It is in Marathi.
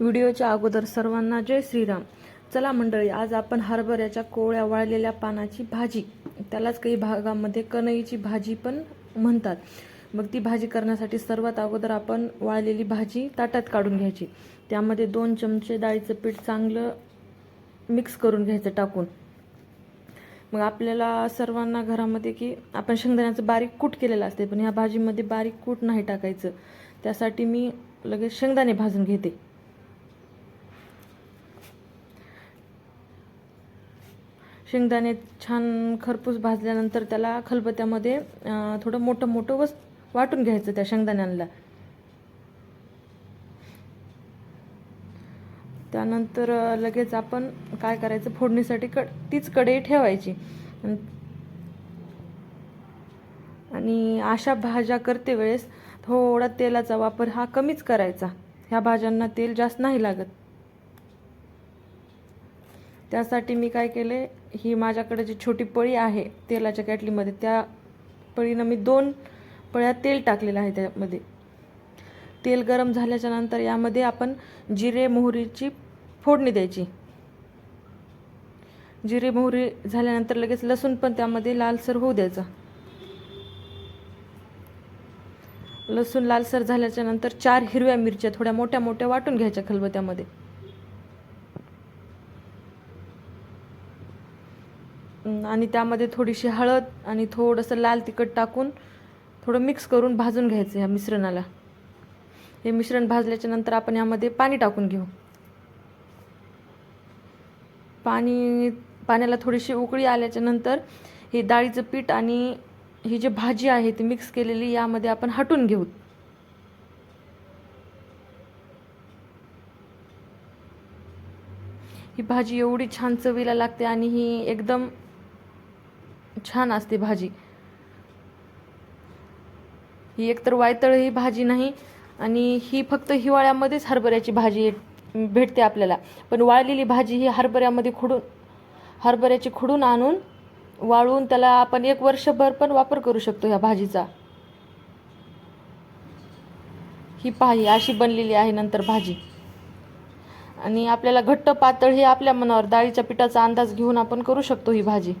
व्हिडिओच्या अगोदर सर्वांना जय श्रीराम. चला मंडळी आज आपण हरभऱ्याच्या कोवळ्या वाळलेल्या पानाची भाजी त्यालाच काही भागामध्ये कणईची भाजी पण म्हणतात. मग ती भाजी करण्यासाठी सर्वात अगोदर आपण वाळलेली भाजी ताटात काढून घ्यायची. त्यामध्ये दोन चमचे डाळीचं पीठ चांगलं मिक्स करून घ्यायचं टाकून. मग आपल्याला सर्वांना घरामध्ये की आपण शेंगदाण्याचं बारीक कूट केलेलं असते पण ह्या भाजीमध्ये बारीक कूट नाही टाकायचं. त्यासाठी मी लगेच शेंगदाणे भाजून घेते. शेंगदाणे छान खरपूस भाजल्यानंतर त्याला खलबत्यामध्ये थोडं मोठं मोठं वस वाटून घ्यायचं त्या शेंगदाण्यांना त्यानंतर लगेच आपण काय करायचं? फोडणीसाठी कड तीच कढई ठेवायची. आणि अशा भाज्या करते वेळेस थोडा तेलाचा वापर हा कमीच करायचा. ह्या भाज्यांना तेल जास्त नाही लागत. त्यासाठी मी काय केले ही माझ्याकडे जी छोटी पळी आहे तेलाच्या कॅटलीमध्ये त्या पळीनं मी दोन पळ्या तेल टाकलेलं आहे त्यामध्ये. तेल गरम झाल्याच्यानंतर यामध्ये आपण जिरे मोहरीची फोडणी द्यायची. जिरे मोहरी झाल्यानंतर लगेच लसूण पण त्यामध्ये लालसर होऊ द्यायचा. लसूण लालसर झाल्याच्यानंतर चार हिरव्या मिरच्या थोड्या मोठ्या मोठ्या वाटून घ्यायच्या खलबत्यामध्ये. आणि त्यामध्ये थोडीशी हळद आणि थोडंसं लाल तिखट टाकून थोडं मिक्स करून भाजून घ्यायचं ह्या मिश्रणाला. हे मिश्रण भाजल्याच्या नंतर आपण यामध्ये पाणी टाकून घेऊ. पाणी पाण्याला थोडीशी उकळी आल्याच्यानंतर हे डाळीचं पीठ आणि ही जी भाजी आहे ती मिक्स केलेली यामध्ये आपण हटून घेऊ. ही भाजी एवढी छान चवीला लागते आणि ही एकदम छान असते भाजी. ही एकतर वायतळ ही भाजी नाही आणि ही फक्त हिवाळ्यामध्येच हरभऱ्याची भाजी भेटते आपल्याला. पण वाळलेली भाजी ही हरभऱ्यामध्ये खुडून हरभऱ्याची खुडून आणून वाळवून त्याला आपण एक वर्षभर पण वापर करू शकतो ह्या भाजीचा. ही पाही अशी बनलेली आहे नंतर भाजी. आणि आपल्याला घट्ट पातळ ही आपल्या मनावर डाळीच्या पिठाचा अंदाज घेऊन आपण करू शकतो ही भाजी.